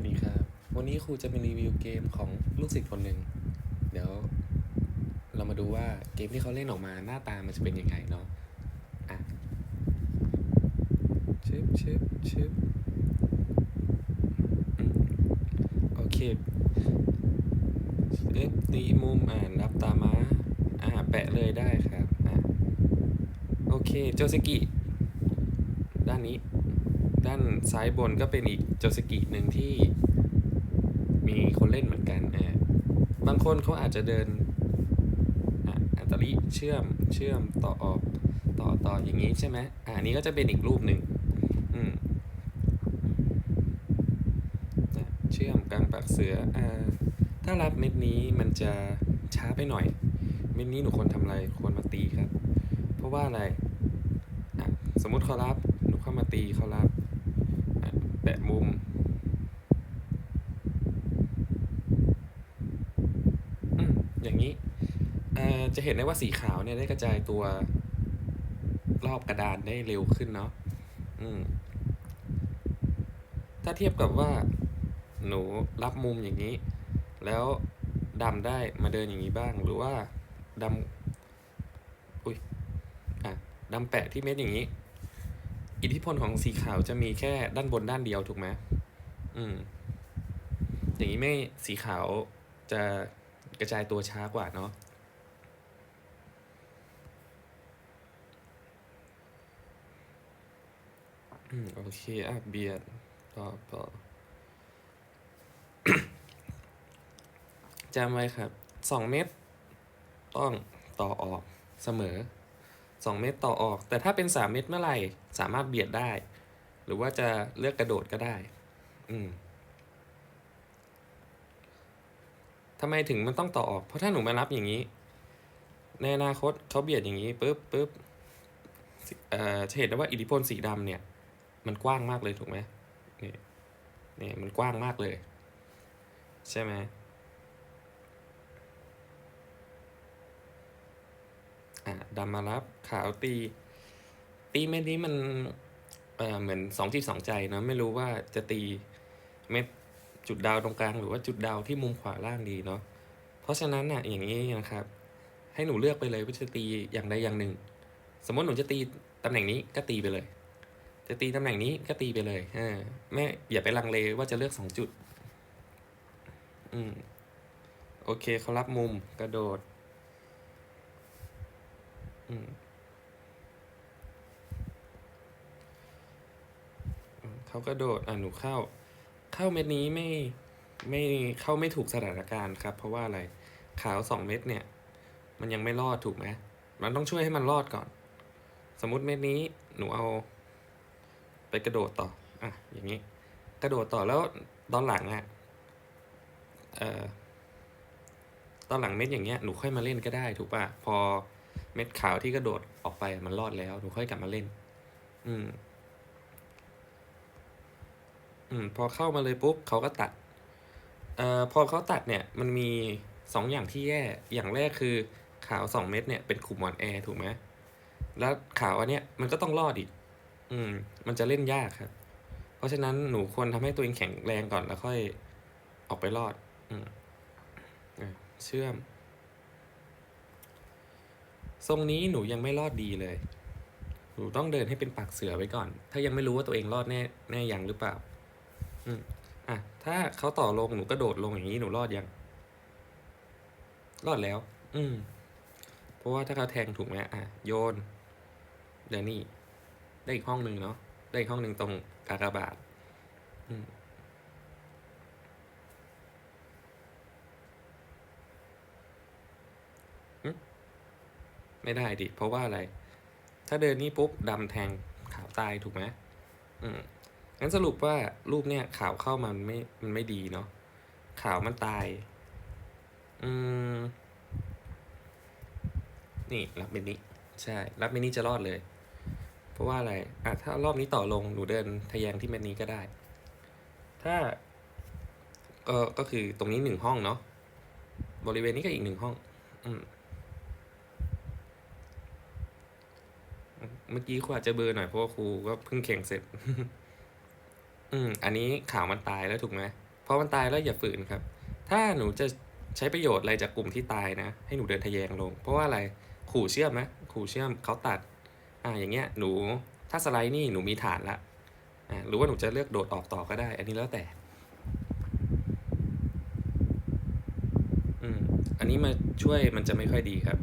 วัสดีครับ วันนี้ครูจะมารีวิวเกมของลูกศิษย์คนหนึ่ง เดี๋ยว เรามาดูว่าเกมที่เขาเล่นออกมาหน้าตามันจะเป็นยังไงเนาะ อะชึบชึบชึบโอเคเอ๊ะตีมุมอ่านรับตาม้าอ่า แปะเลยได้ครับ อะ โอเค โจสกิ ด้านนี้ ด้านซ้ายบนก็เป็นอีกโจสกิหนึ่งที่มีคนเล่นเหมือนกันอ่าบางคนเขาอาจจะเดินอะอัตริเชื่อมเชื่อมต่อออกต่อต่ออย่างนี้ใช่ไหมอ่าอันนี้ก็จะเป็นอีกรูปหนึ่งอืมเชื่อมกลางปากเสืออ่าถ้ารับเม็ดนี้มันจะช้าไปหน่อย เม็ดนี้หนูควรทำอะไรควรมาตีครับ เพราะว่าอะไรอะสมมติเขารับหนูเข้ามาตีเขารับ แปะมุมอย่างนี้จะเห็นได้ว่าสีขาวเนี่ยได้กระจายตัวรอบกระดานได้เร็วขึ้นเนาะถ้าเทียบกับว่า หนูรับมุมอย่างนี้ แล้วดำได้มาเดินอย่างนี้บ้าง หรือว่าดำอุ้ยอะดำแปะที่เม็ดอย่างนี้ อิทธิพลของสีขาวจะมีแค่ด้านบนด้านเดียวถูกไหมอืม อย่างนี้ไม่สีขาวจะกระจายตัวช้ากว่าเนาะอืม โอเคอะเบียดต่อต่อจำไว้ครับสองเม็ดต้องต่อออกเสมอ สองเม็ดต่อออก แต่ถ้าเป็นสามเม็ดเมื่อไหร่สามารถเบียดได้ หรือว่าจะเลือกกระโดดก็ได้ อืมทำไมถึงมันต้องต่อออก เพราะถ้าหนูมารับอย่างนี้ ในอนาคตเขาเบียดอย่างนี้ปุ๊บปุ๊บเอ่อจะเห็นได้ว่าอิทธิพลสีดำเนี่ย มันกว้างมากเลยถูกไหมนี่นี่มันกว้างมากเลย ใช่ไหม อะดำมารับขาวตี ตีเม็ดนี้มันเอ่อเหมือนสองจิตสองใจเนะไม่รู้ว่าจะตีเม็ดจุดดาวตรงกลางหรือว่าจุดดาวที่มุมขวาล่างดีเนาะเพราะฉะนั้นน่ะอย่างนี้นะครับ ให้หนูเลือกไปเลยว่าจะตีอย่างใดอย่างหนึ่ง สมมติหนูจะตีตำแหน่งนี้ก็ตีไปเลย จะตีตำแหน่งนี้ก็ตีไปเลยอ่าแม่อย่าไปลังเลว่าจะเลือกสองจุด อืมโอเคเขารับมุมกระโดด อืมเขากระโดดอะหนูเข้า เข้าเม็ดนี้ไม่ไม่เข้าไม่ถูกสถานการณ์ครับ เพราะว่าอะไรขาวสองเม็ดเนี่ย มันยังไม่รอดถูกไหมมันต้องช่วยให้มันรอดก่อน สมมุติเม็ดนี้หนูเอา ไปกระโดดต่ออะอย่างนี้ กระโดดต่อแล้วตอนหลังอะเอ่อตอนหลังเม็ดอย่างเงี้ยหนูค่อยมาเล่นก็ได้ถูกป่ะพอ เม็ดขาวที่กระโดดออกไปมันรอดแล้วหนูค่อยกลับมาเล่น อืม อืม พอเข้ามาเลยปุ๊บเขาก็ตัดเอ่อพอเขาตัดเนี่ย มันมีสองอย่างที่แย่อย่างแรกคือขาวสองเม็ดเนี่ยเป็นกลุ่มอ่อนแอถูกไหมแล้วขาวอันเนี้ยมันก็ต้องรอดอีก อืม มันจะเล่นยากครับ เพราะฉะนั้นหนูควรทำให้ตัวเองแข็งแรงก่อนแล้วค่อยออกไปรอด อืมเชื่อม ทรงนี้หนูยังไม่รอดดีเลย หนูต้องเดินให้เป็นปากเสือไว้ก่อน ถ้ายังไม่รู้ว่าตัวเองรอดแน่แน่ยังหรือเปล่า อืมอะ ถ้าเขาต่อลงหนูกระโดดลงอย่างนี้หนูรอดยัง รอดแล้ว อืม เพราะว่าถ้าเขาแทงถูกไหมอะ โยน เดี๋ยวนี่ ได้อีกห้องหนึ่งเนาะ ได้อีกห้องหนึ่งตรงกากบาท อืม ไม่ได้ดิ เพราะว่าอะไร ถ้าเดินนี่ปุ๊บดำแทงขาวตายถูกไหมอืมงั้นสรุปว่ารูปเนี่ยขาวเข้ามันไม่ มันไม่ดีเนาะ ขาวมันตาย อืม นี่รับเมนี้ ใช่ รับเมนี้จะรอดเลย เพราะว่าอะไร อะถ้ารอบนี้ต่อลงหนูเดินทะแยงที่เมนี้ก็ได้ ถ้า ก็ ก็คือตรงนี้หนึ่งห้องเนาะ บริเวณนี้ก็อีกหนึ่งห้อง อืม เมื่อกี้ครูอาจจะเบอร์หน่อยเพราะว่าครูก็เพิ่งแข่งเสร็จ อืม อันนี้ข่าวมันตายแล้วถูกไหมพอมันตายแล้วอย่าฝืนครับ ถ้าหนูจะใช้ประโยชน์อะไรจากกลุ่มที่ตายนะ ให้หนูเดินทะแยงลง เพราะว่าอะไร ขู่เชื่อมไหมขู่เชื่อมเขาตัด อ่า อย่างเงี้ย หนู ถ้าสไลด์นี่หนูมีฐานละ อ่า หรือว่าหนูจะเลือกโดดออกต่อก็ได้ อันนี้แล้วแต่ อืม อันนี้มาช่วยมันจะไม่ค่อยดีครับ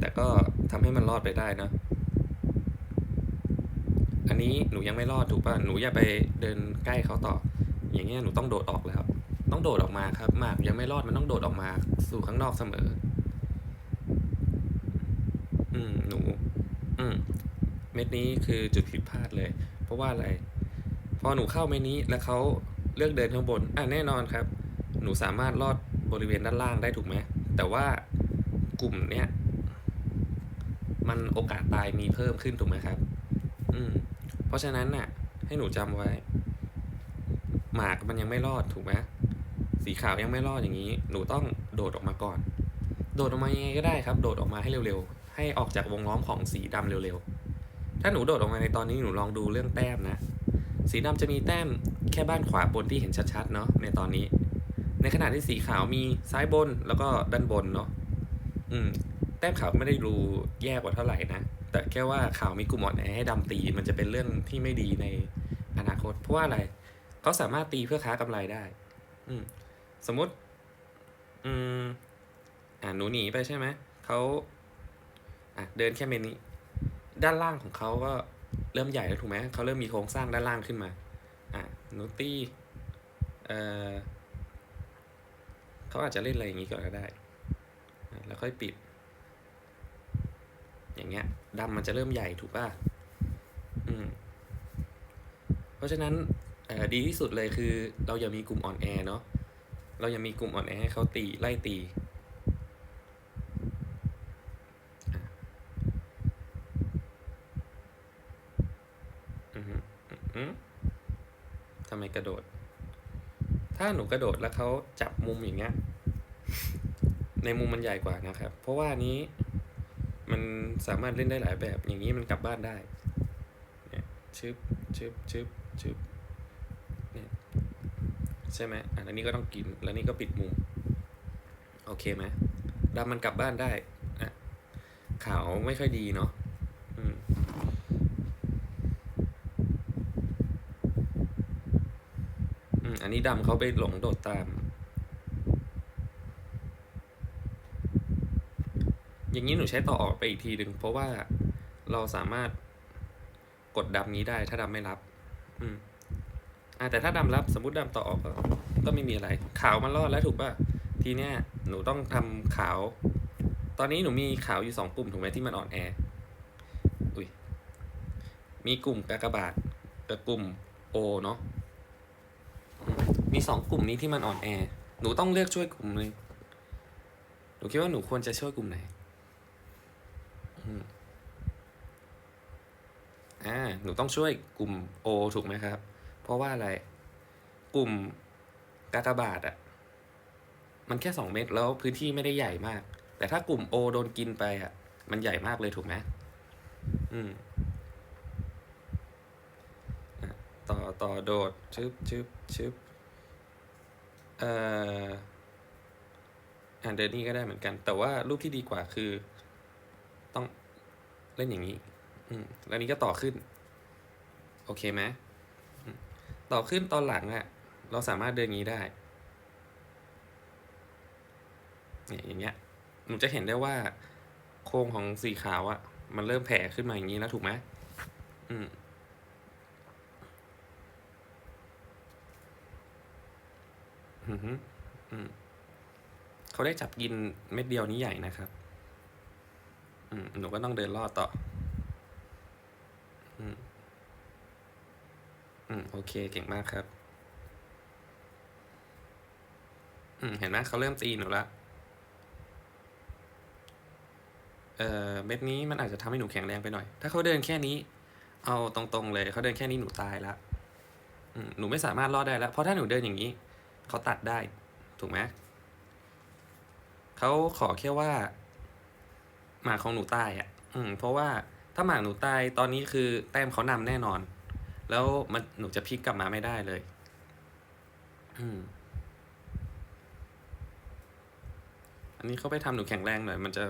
แต่ก็ทำให้มันรอดไปได้นะ นนี้หนูยังไม่รอดถูกป่ะหนูอย่าไปเดินใกล้เขาต่อ อย่างเงี้ยหนูต้องโดดออกแล้วต้องโดดออกมาครับหมากยังไม่รอดมันต้องโดดออกมา สู่ข้างนอกเสมอ อืมหนู อืมเม็ดนี้คือจุดผิดพลาดเลย เพราะว่าอะไร พอหนูเข้าเม็ดนี้แล้วเขาเลือกเดินข้างบนอะแน่นอนครับ หนูสามารถลอดบริเวณด้านล่างได้ถูกไหมแต่ว่ากลุ่มเนี้ยมันโอกาสตายมีเพิ่มขึ้นถูกไหมครับ อืม ราะฉะนั้นน่ะ ให้หนูจำไว้ หมากมันยังไม่รอดถูกไหมสีขาวยังไม่รอดอย่างนี้ หนูต้องโดดออกมาก่อน โดดออกมายังไงก็ได้ครับ โดดออกมาให้เร็วๆ ให้ออกจากวงล้อมของสีดำเร็วๆ ถ้าหนูโดดออกมาในตอนนี้หนูลองดูเรื่องแต้มนะ สีดำจะมีแต้มแค่บ้านขวาบนที่เห็นชัดๆเนาะในตอนนี้ ในขณะที่สีขาวมีซ้ายบนแล้วก็ด้านบนเนาะอืม แต้มขาวไม่ได้ดูแย่กว่าเท่าไหร่นะ แต่แค่ว่าข่าวมีกลุ่มอ่อนแอให้ดำตีมันจะเป็นเรื่องที่ไม่ดีในอนาคต เพราะว่าอะไรเขาสามารถตีเพื่อค้ากำไรได้ อืมสมมติ อืมอ่าหนูหนีไปใช่ไหมเขาอะเดินแค่เมนนี้ ด้านล่างของเขาก็เริ่มใหญ่แล้วถูกไหมเขาเริ่มมีโครงสร้างด้านล่างขึ้นมาอะหนูตีเอ่อเขาอาจจะเล่นอะไรอย่างนี้ก่อนก็ได้ แล้วค่อยปิด อย่างเงี้ยดำมันจะเริ่มใหญ่ถูกป่ะอืมเพราะฉะนั้นดีที่สุดเลยคือ เราอย่ามีกลุ่มอ่อนแอเนาะเราอย่ามีกลุ่มอ่อนแอให้เขาตีไล่ตีทำไมกระโดด ถ้าหนูกระโดดแล้วเขาจับมุมอย่างเงี้ย ในมุมมันใหญ่กว่านะครับ เพราะว่านี้ มันสามารถเล่นได้หลายแบบ อย่างนี้มันกลับบ้านได้เนี่ยชึบชึบชึบชึบเนี่ยใช่ไหมอะอันนี้ก็ต้องกินแล้วนี่ก็ปิดมุมโอเคไหมดำมันกลับบ้านได้อะขาวไม่ค่อยดีเนาะอืมอืมอันนี้ดำเขาไปหลงโดดตาม อย่างนี้หนูใช้ต่อออกไปอีกทีหนึ่งเพราะว่าเราสามารถกดดำนี้ได้ถ้าดำไม่รับ อืมอะแต่ถ้าดำรับสมมติดำต่อออกก็ก็ไม่มีอะไร ขาวมันรอดแล้วถูกป่ะ ทีเนี้ยหนูต้องทำขาว ตอนนี้หนูมีขาวอยู่สองกลุ่มถูกไหมที่มันอ่อนแอ อุ้ย มีกลุ่มกากบาทกับกลุ่มโอเนาะ มีสองกลุ่มนี้ที่มันอ่อนแอ หนูต้องเลือกช่วยกลุ่มหนึงหนูคิดว่าหนูควรจะช่วยกลุ่มไหน อ่า หนูต้องช่วยกลุ่ม O ถูกไหมครับ เพราะว่าอะไร กลุ่มกากบาทอะมันแค่สองเม็ดแล้วพื้นที่ไม่ได้ใหญ่มาก แต่ถ้ากลุ่ม O โดนกินไปอะมันใหญ่มากเลยถูกไหมอืมอะต่อต่อโดดชึบชึบชึบเอ่ออ่าเดินนี่ก็ได้เหมือนกัน แต่ว่ารูปที่ดีกว่าคือ ต้องเล่นอย่างนี้ อืมแล้วนี้ก็ต่อขึ้น โอเคไหมต่อขึ้นตอนหลังอะเราสามารถเดินงนี้ได้เนี่ยอย่างเงี้ยหนูจะเห็นได้ว่า โครงของสีขาวอะมันเริ่มแผ่ขึ้นมาอย่างนี้แล้วถูกไหมอืมอืมเขาได้จับกินเม็ดเดียวนี้ใหญ่นะครับ หนูก็ต้องเดินลอดต่อ อืม อืม โอเค เก่งมากครับ อืม เห็นไหมเขาเริ่มตีหนูละ เอ่อ เม็ดนี้มันอาจจะทำให้หนูแข็งแรงไปหน่อย ถ้าเขาเดินแค่นี้ เอาตรงๆเลย เขาเดินแค่นี้หนูตายละอืมหนูไม่สามารถรอดได้แล้ว เพราะถ้าหนูเดินอย่างนี้ เขาตัดได้ ถูกไหม เขาขอแค่ว่า หมากของหนูตายอะ อืม เพราะว่าถ้าหมากหนูตายตอนนี้คือแต้มเขานำแน่นอน แล้วมันหนูจะพลิกกลับมาไม่ได้เลย อืม อันนี้เขาไปทำหนูแข็งแรงหน่อยมันจะ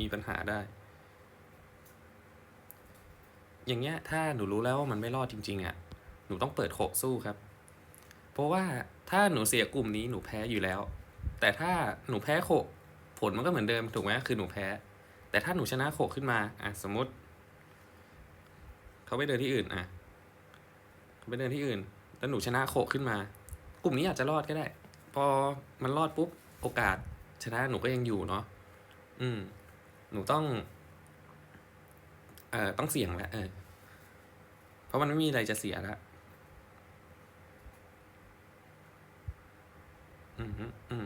มีปัญหาได้ อย่างเงี้ย ถ้าหนูรู้แล้วว่ามันไม่รอดจริง ๆอะ่ะ หนูต้องเปิดโขกสู้ครับ เพราะว่าถ้าหนูเสียกลุ่มนี้หนูแพ้อยู่แล้ว แต่ถ้าหนูแพ้โขกผลมันก็เหมือนเดิมถูกไหมคือหนูแพ้ แต่ถ้าหนูชนะโขกขึ้นมาอะสมมติ เขาไปเดินที่อื่นอะเขาไปเดินที่อื่น แล้วหนูชนะโขกขึ้นมา กลุ่มนี้อาจจะรอดก็ได้ พอมันรอดปุ๊บโอกาสชนะหนูก็ยังอยู่เนาะอืม หนูต้อง เอ่อต้องเสี่ยงแหละเออเพราะมันไม่มีอะไรจะเสียแล้วอืมอืม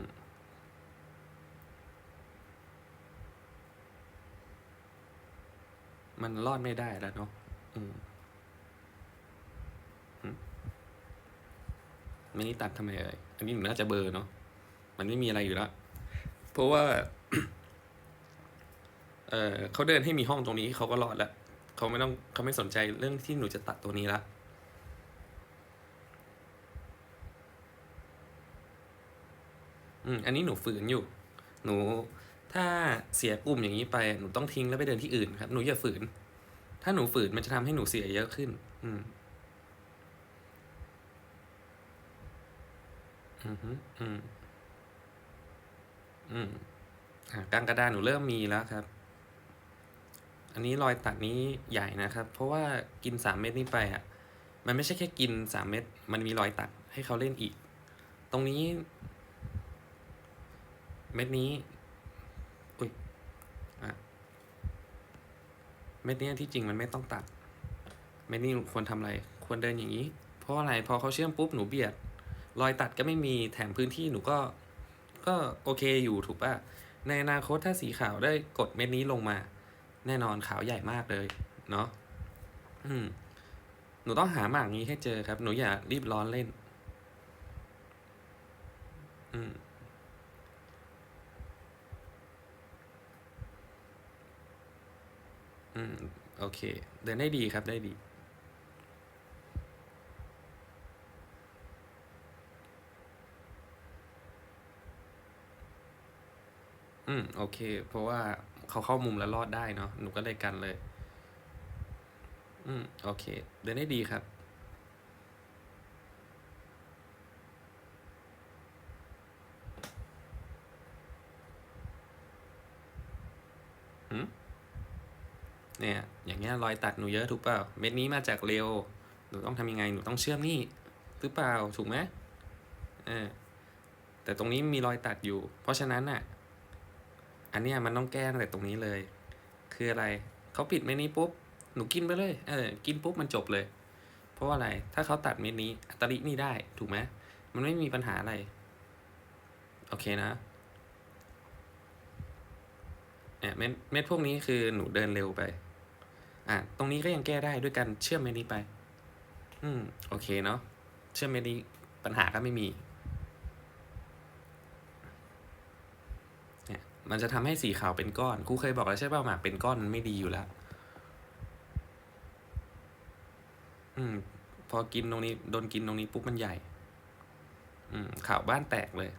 มันรอดไม่ได้แล้วเนาะอืมไม่นี่ตัดทำไมเอ่ยอันนี้หนูน่าจะเบอร์เนาะมันไม่มีอะไรอยู่แล้วเพราะว่า เออเขาเดินให้มีห้องตรงนี้เขาก็รอดแล้วเขาไม่ต้องเขาไม่สนใจเรื่องที่หนูจะตัดตัวนี้ละอืมอันนี้หนูฝืนอยู่ หนู ถ้าเสียกลุ่มอย่างนี้ไปหนูต้องทิ้งแล้วไปเดินที่อื่นครับ หนูอย่าฝืน ถ้าหนูฝืนมันจะทำให้หนูเสียเยอะขึ้น อืมอืมอืมอืมอ่ากลางกระดานหนูเริ่มมีแล้วครับ อันนี้รอยตัดนี้ใหญ่นะครับ เพราะว่ากินสามเม็ดนี้ไปอะ มันไม่ใช่แค่กินสามเม็ดมันมีรอยตัดให้เขาเล่นอีก ตรงนี้ เม็ดนี้ อุ้ย อะ เม็ดนี้ที่จริงมันไม่ต้องตัด เม็ดนี้ควรทำอะไร ควรเดินอย่างนี้ เพราะอะไร พอเขาเชื่อมปุ๊บหนูเบียด รอยตัดก็ไม่มีแถมพื้นที่หนูก็ ก็โอเคอยู่ถูกป่ะในอนาคตถ้าสีขาวได้กดเม็ดนี้ลงมา แน่นอนขาวใหญ่มากเลย เนาะอืม หนูต้องหาหมากนี้ให้เจอครับ หนูอย่ารีบร้อนเล่น อืม อืม โอเค เดินได้ดีครับได้ดีอืม โอเค เพราะว่าเขาเข้ามุมแล้วรอดได้เนาะหนูก็เลยกันเลย อืม โอเค เดินได้ดีครับ หืม เนี่ย อย่างเงี้ย รอยตัดหนูเยอะถูกเปล่า เม็ดนี้มาจากเร็ว หนูต้องทำยังไง หนูต้องเชื่อมนี่หรือเปล่า ถูกไหมเออแต่ตรงนี้มีรอยตัดอยู่ เพราะฉะนั้นน่ะ อันเนี้ยมันต้องแก้ตั้งแต่ตรงนี้เลย คืออะไร เขาปิดเม็ดนี้ปุ๊บ หนูกินไปเลย เออ กินปุ๊บมันจบเลย เพราะว่าอะไร ถ้าเขาตัดเม็ดนี้ อัตรินี่ได้ ถูกไหมมันไม่มีปัญหาอะไร โอเคนะเนี่ยเม็ดเม็ดพวกนี้คือหนูเดินเร็วไป อะตรงนี้ก็ยังแก้ได้ด้วยการเชื่อมเมดนี้ไป อืมโอเคเนาะเชื่อมเมดนี้ปัญหาก็ไม่มีเนี่ยมันจะทำให้สีขาวเป็นก้อนครูเคยบอกแล้วใช่ป่ะหมากเป็นก้อนมันไม่ดีอยู่แล้ว อืม พอกินตรงนี้โดนกินตรงนี้ปุ๊บมันใหญ่ อืมขาวบ้านแตกเลย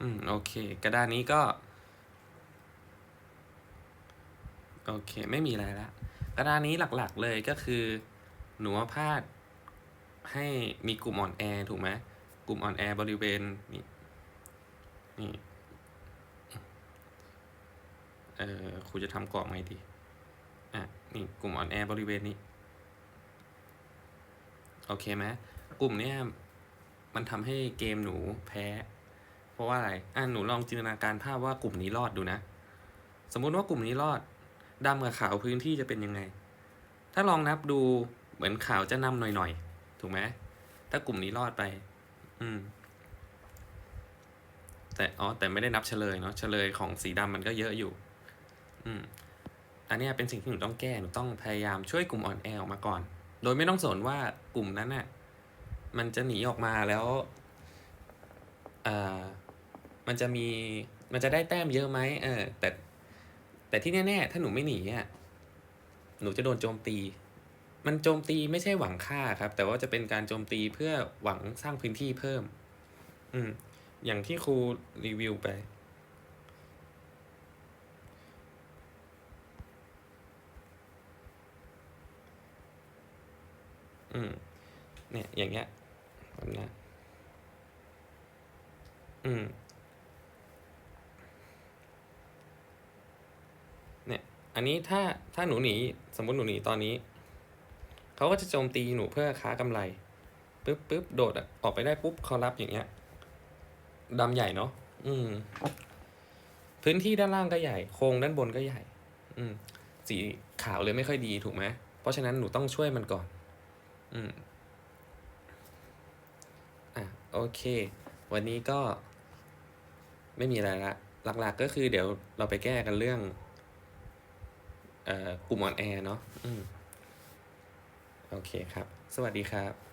อืม โอ เค กระดานนี้ก็ โอเค ไม่มีอะไรละกระดานนี้หลักๆเลยก็คือ หนูว่าพาดให้มีกลุ่มอ่อนแอถูกไหมกลุ่มอ่อนแอบริเวณนี่นี่เออครูจะทำกรอบไงดีอะนี่กลุ่มอ่อนแอบริเวณนี้ โอเคไหมกลุ่มเนี้ยมันทำให้เกมหนูแพ้ เพราะว่าอะไรอะหนูลองจินตนาการภาพว่ากลุ่มนี้รอดดูนะ สมมุติว่ากลุ่มนี้รอดดำกับขาวพื้นที่จะเป็นยังไง ถ้าลองนับดูเหมือนขาวจะนำหน่อยๆ ถูกไหมถ้ากลุ่มนี้รอดไป อืม แต่อ๋อแต่ไม่ได้นับเฉลยเนาะเฉลยของสีดำมันก็เยอะอยู่ อืม อันนี้เป็นสิ่งที่หนูต้องแก้หนูต้องพยายามช่วยกลุ่มอ่อนแอออกมาก่อน โดยไม่ต้องสนว่ากลุ่มนั้นน่ะ มันจะหนีออกมาแล้วอ่า มันจะมีมันจะได้แต้มเยอะไหมเออ แต่ แต่ที่แน่ๆถ้าหนูไม่หนีอะหนูจะโดนโจมตี มันโจมตีไม่ใช่หวังฆ่าครับ แต่ว่าจะเป็นการโจมตีเพื่อหวังสร้างพื้นที่เพิ่ม อืม อย่างที่ครูรีวิวไปอืมเนี่ย อย่างเงี้ยแบบนี้อืม เนี่ย อันนี้ถ้าถ้าหนูหนีสมมติหนูหนีตอนนี้ เขาก็จะโจมตีหนูเพื่อค้ากำไรปึ๊บปึ๊บโดดออกไปได้ปุ๊บเขารับอย่างเงี้ยดำใหญ่เนาะอืม พื้นที่ด้านล่างก็ใหญ่ โครงด้านบนก็ใหญ่ อืม สีขาวเลยไม่ค่อยดีถูกไหมเพราะฉะนั้นหนูต้องช่วยมันก่อน อืมอะโอเค วันนี้ก็ ไม่มีอะไรละ หลักๆก็คือเดี๋ยวเราไปแก้กันเรื่อง กลุ่มอ่อนแอเนาะอืมโอเคครับ สวัสดีครับ